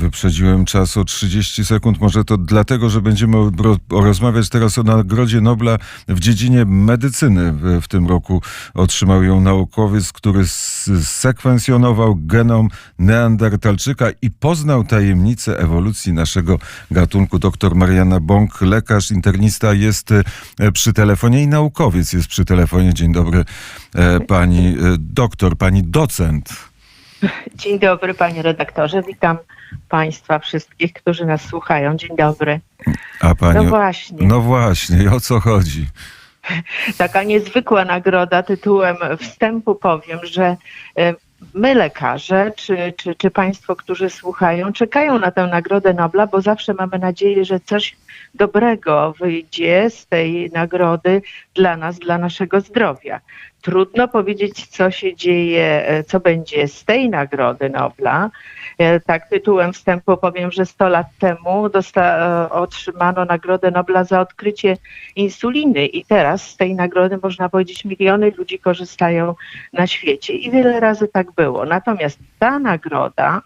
wyprzedziłem czas o 30 sekund. Może to dlatego, że będziemy ro- rozmawiać teraz o Nagrodzie Nobla w dziedzinie medycyny. W- tym roku otrzymał ją naukowiec, który sekwencjonował genom Neandertalczyka i poznał tajemnicę ewolucji naszego gatunku. Doktor Mariana Bąk, lekarz, internista jest e, przy telefonie i naukowiec jest przy telefonie. Dzień dobry, e, pani e, doktor, pani docent. Dzień dobry, panie redaktorze. Witam państwa wszystkich, którzy nas słuchają. Dzień dobry. A pani. No właśnie, No właśnie, o co chodzi? taka niezwykła nagroda. Tytułem wstępu powiem, że e, my lekarze, czy, czy, czy państwo, którzy słuchają, czekają na tę Nagrodę Nobla, bo zawsze mamy nadzieję, że coś dobrego wyjdzie z tej nagrody dla nas, dla naszego zdrowia. Trudno powiedzieć, co się dzieje, e, co będzie z tej Nagrody Nobla. E, Tak tytułem wstępu powiem, że 100 lat temu dosta- e, otrzymano Nagrodę Nobla za odkrycie insuliny i teraz z tej nagrody można powiedzieć miliony ludzi korzystają na świecie i wiele razy tak było. Natomiast ta nagroda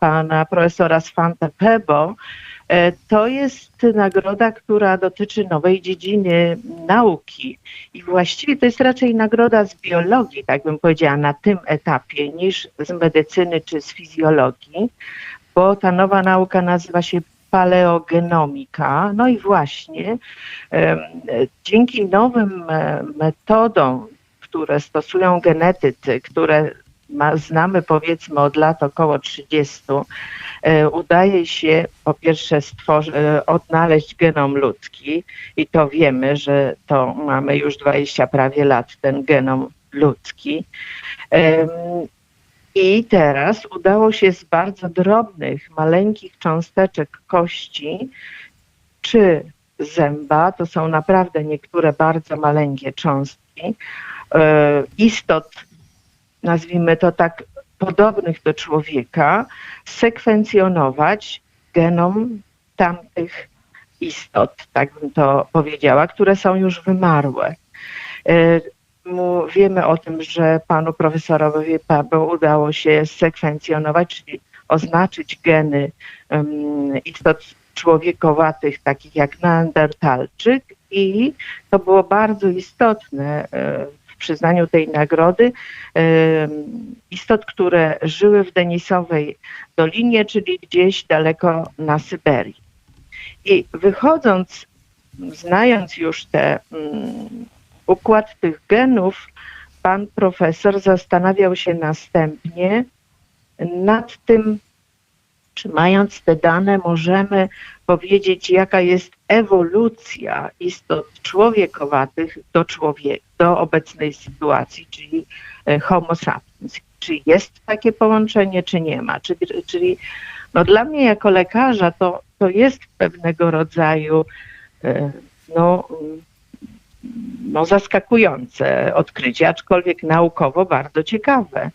pana profesora Svante Pebo to jest nagroda, która dotyczy nowej dziedziny nauki i właściwie to jest raczej nagroda z biologii, tak bym powiedziała, na tym etapie niż z medycyny czy z fizjologii, bo ta nowa nauka nazywa się paleogenomika. No i właśnie e, dzięki nowym e, metodom, które stosują genetycy, które ma, znamy powiedzmy od lat około 30, e, udaje się po pierwsze stworzy, e, odnaleźć genom ludzki i to wiemy, że to mamy już 20 prawie lat ten genom ludzki. I teraz udało się z bardzo drobnych, maleńkich cząsteczek kości czy zęba, to są naprawdę niektóre bardzo maleńkie cząstki, e, istot, nazwijmy to tak, podobnych do człowieka, sekwencjonować genom tamtych istot, tak bym to powiedziała, które są już wymarłe. E, Wiemy o tym, że panu profesorowi Paweł udało się sekwencjonować, czyli oznaczyć geny istot człowiekowatych, takich jak Neandertalczyk i to było bardzo istotne e, przyznaniu tej nagrody. Istot, które żyły w Denisowej Dolinie, czyli gdzieś daleko na Syberii. I wychodząc, znając już te mm, układ tych genów, pan profesor zastanawiał się następnie nad tym, czy mając te dane możemy powiedzieć, jaka jest ewolucja istot człowiekowatych do, człowiek, do obecnej sytuacji, czyli e, Homo sapiens. Czy jest takie połączenie, czy nie ma? Czyli, czyli no dla mnie jako lekarza to, to jest pewnego rodzaju e, no, no, zaskakujące odkrycie, aczkolwiek naukowo bardzo ciekawe.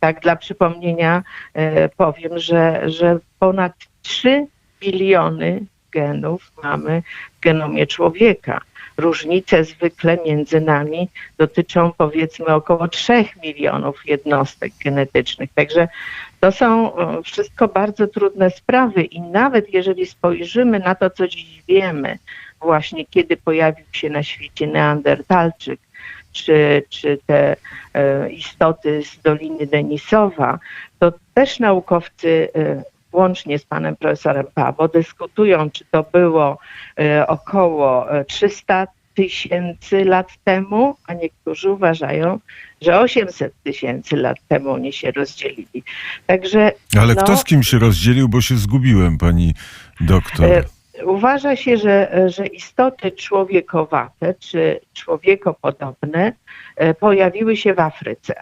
Tak dla przypomnienia e, powiem, że, że ponad 3 biliony genów mamy w genomie człowieka. Różnice zwykle między nami dotyczą powiedzmy około 3 milionów jednostek genetycznych. Także to są e, wszystko bardzo trudne sprawy i nawet jeżeli spojrzymy na to, co dziś wiemy, właśnie kiedy pojawił się na świecie Neandertalczyk, czy, czy te e, istoty z Doliny Denisowa, to też naukowcy e, łącznie z panem profesorem Pawo dyskutują, czy to było e, około e, 300 tysięcy lat temu, a niektórzy uważają, że 800 tysięcy lat temu oni się rozdzielili. Także Ale no, kto z kim się rozdzielił, bo się zgubiłem, pani doktor. E, Uważa się, że, że istoty człowiekowate czy człowiekopodobne e, pojawiły się w Afryce.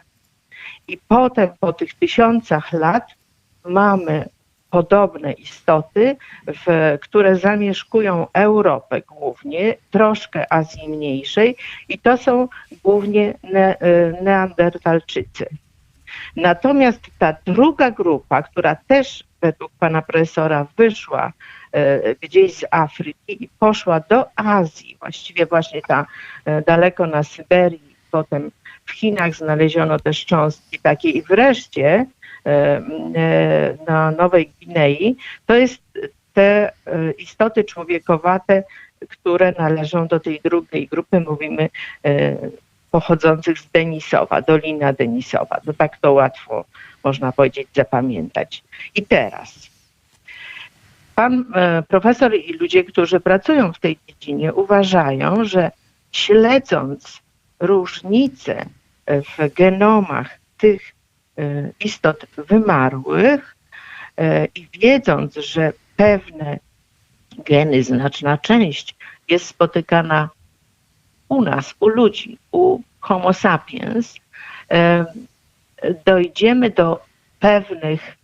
I potem, po tych tysiącach lat, mamy podobne istoty, w, które zamieszkują Europę głównie, troszkę Azji Mniejszej, i to są głównie ne, e, Neandertalczycy. Natomiast ta druga grupa, która też według pana profesora wyszła e, gdzieś z Afryki i poszła do Azji, właściwie właśnie ta e, daleko na Syberii, potem w Chinach znaleziono też cząstki takie i wreszcie na Nowej Gwinei, to jest te e, istoty człowiekowate, które należą do tej drugiej grupy, mówimy e, pochodzących z Denisowa, Dolina Denisowa. No tak to łatwo można powiedzieć zapamiętać. I teraz pan e, profesor i ludzie, którzy pracują w tej dziedzinie uważają, że śledząc różnice w genomach tych e, istot wymarłych e, i wiedząc, że pewne geny, znaczna część jest spotykana u nas, u ludzi, u Homo sapiens, e, dojdziemy do pewnych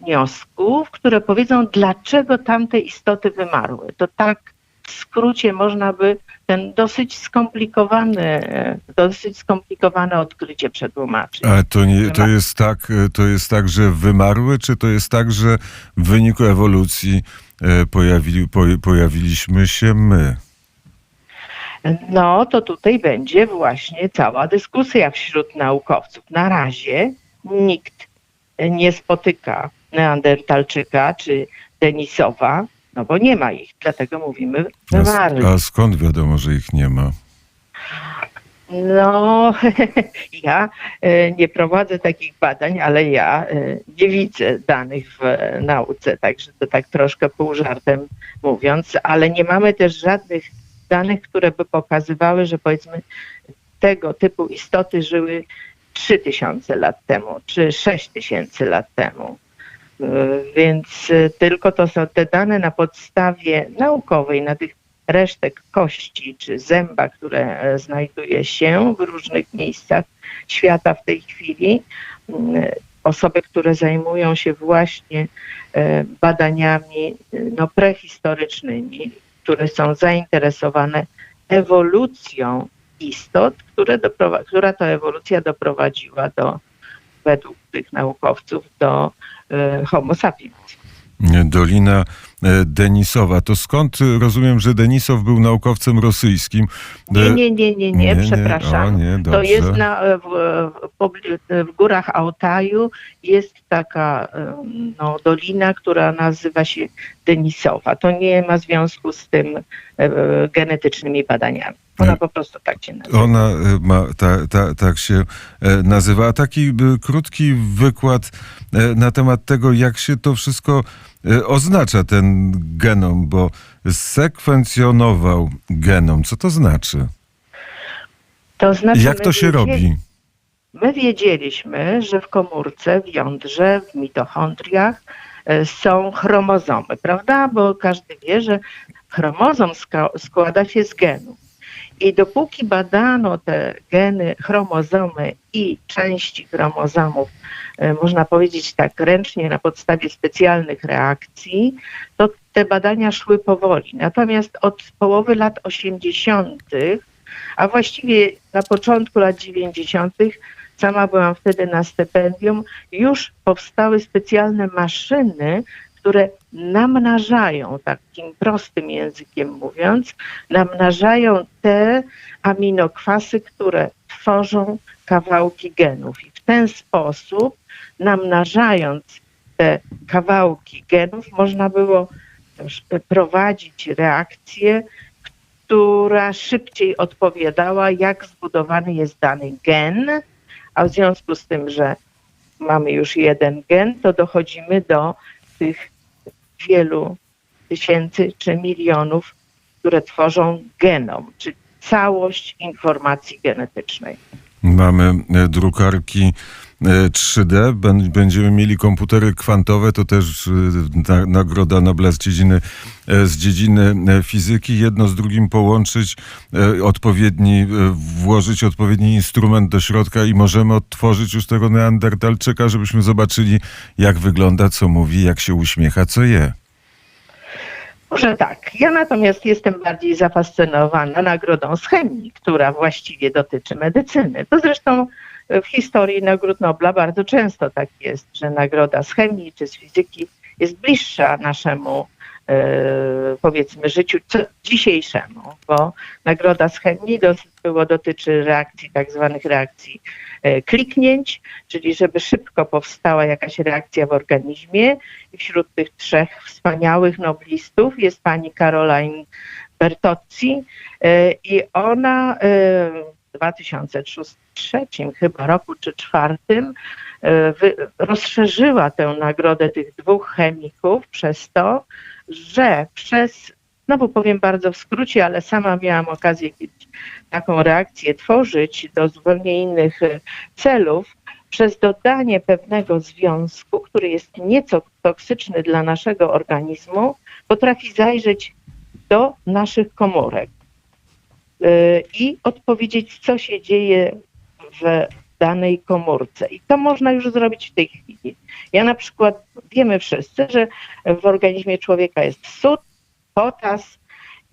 wniosków, które powiedzą, dlaczego tamte istoty wymarły. To tak w skrócie można by ten dosyć skomplikowany, e, dosyć skomplikowane odkrycie przetłumaczyć. Ale to, nie, to, jest tak, e, to jest tak, że wymarły, czy to jest tak, że w wyniku ewolucji e, pojawili, po, pojawiliśmy się my? No to tutaj będzie właśnie cała dyskusja wśród naukowców. Na razie nikt nie spotyka Neandertalczyka czy Denisowa, no bo nie ma ich, dlatego mówimy A, wymarli. a skąd wiadomo, że ich nie ma? No, ja e, nie prowadzę takich badań, ale ja e, nie widzę danych w e, nauce, także to tak troszkę pół żartem mówiąc, ale nie mamy też żadnych danych, które by pokazywały, że powiedzmy tego typu istoty żyły 3000 lat temu, czy 6000 lat temu. E, Więc e, tylko to są te dane na podstawie naukowej, na tych resztek kości czy zęba, które e, znajduje się w różnych miejscach świata w tej chwili. Mm, Osoby, które zajmują się właśnie badaniami no, prehistorycznymi, które są zainteresowane ewolucją istot, które doprowa- która to ewolucja doprowadziła do, według tych naukowców, do e, Homo sapiens. Dolina e, Denisowa. To skąd e, rozumiem, że Denisow był naukowcem rosyjskim? Nie, E, nie, nie, nie, nie, przepraszam. To jest na, w, górach Altaju jest taka no, dolina, która nazywa się Denisowa. To nie ma związku z tym e, genetycznymi badaniami. Ona E, po prostu tak się nazywa. Ona e, ma, ta, ta, tak się e, nazywa. A taki krótki wykład na temat tego, jak się to wszystko oznacza, ten genom, bo sekwencjonował genom. Co to znaczy? To znaczy, Jak to się wiedzieli- robi? My wiedzieliśmy, że w komórce, w jądrze, w mitochondriach są chromozomy, prawda? Bo każdy wie, że chromozom składa się z genów. I dopóki badano te geny, chromozomy i części chromozomów, e, można powiedzieć tak ręcznie, na podstawie specjalnych reakcji, to te badania szły powoli. Natomiast od połowy lat 80., a właściwie na początku lat 90., sama byłam wtedy na stypendium, już powstały specjalne maszyny, które namnażają, takim prostym językiem mówiąc, namnażają te aminokwasy, które tworzą kawałki genów. I w ten sposób, namnażając te kawałki genów, można było też prowadzić reakcję, która szybciej odpowiadała, jak zbudowany jest dany gen, a w związku z tym, że mamy już jeden gen, to dochodzimy do tych wielu tysięcy czy milionów, które tworzą genom, czy całość informacji genetycznej. Mamy drukarki 3D, ben- będziemy mieli komputery kwantowe, to też e, na, nagroda Nobla z dziedziny, e, z dziedziny e, fizyki. Jedno z drugim połączyć, e, odpowiedni, e, włożyć odpowiedni instrument do środka i możemy odtworzyć już tego neandertalczyka, żebyśmy zobaczyli, jak wygląda, co mówi, jak się uśmiecha, co je. Może tak. Ja natomiast jestem bardziej zafascynowana nagrodą z chemii, która właściwie dotyczy medycyny. To zresztą w historii nagród Nobla bardzo często tak jest, że nagroda z chemii czy z fizyki jest bliższa naszemu powiedzmy życiu dzisiejszemu, bo nagroda z chemii dos, było, dotyczy reakcji, tak zwanych reakcji e, kliknięć, czyli żeby szybko powstała jakaś reakcja w organizmie. I wśród tych trzech wspaniałych noblistów jest pani Caroline Bertozzi e, i ona e, 2003 chyba roku czy czwartym e, rozszerzyła tę nagrodę tych dwóch chemików przez to, że przez, znowu powiem bardzo w skrócie, ale sama miałam okazję taką reakcję tworzyć do zupełnie innych e, celów, przez dodanie pewnego związku, który jest nieco toksyczny dla naszego organizmu, potrafi zajrzeć do naszych komórek i odpowiedzieć, co się dzieje w danej komórce. I to można już zrobić w tej chwili. Ja na przykład wiemy wszyscy, że w organizmie człowieka jest sód, potas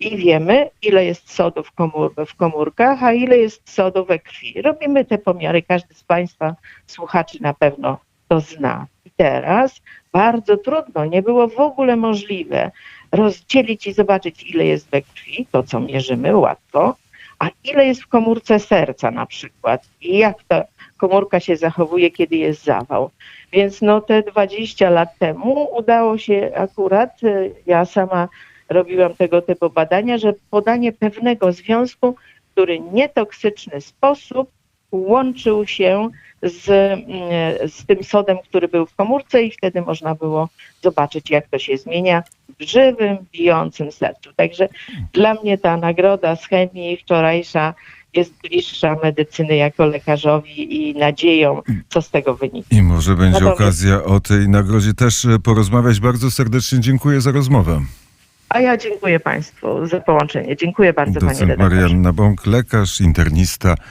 i wiemy, ile jest sodu w, komór w komórkach, a ile jest sodu we krwi. Robimy te pomiary, każdy z Państwa słuchaczy na pewno to zna. I teraz bardzo trudno, nie było w ogóle możliwe rozdzielić i zobaczyć, ile jest we krwi, to co mierzymy łatwo, a ile jest w komórce serca na przykład i jak ta komórka się zachowuje, kiedy jest zawał. Więc no te 20 lat temu udało się akurat, y, ja sama robiłam tego typu badania, że podanie pewnego związku, który nietoksyczny sposób łączył się z, mm, z tym sodem, który był w komórce i wtedy można było zobaczyć, jak to się zmienia w żywym, bijącym sercu. Także dla mnie ta nagroda z chemii wczorajsza jest bliższa medycyny jako lekarzowi i nadzieją, co z tego wynika. I może będzie Natomiast- okazja o tej nagrodzie też e, porozmawiać. Bardzo serdecznie dziękuję za rozmowę. A ja dziękuję Państwu za połączenie. Dziękuję bardzo, Panie Docent redaktorze. Marianna Bąk, lekarz, internista.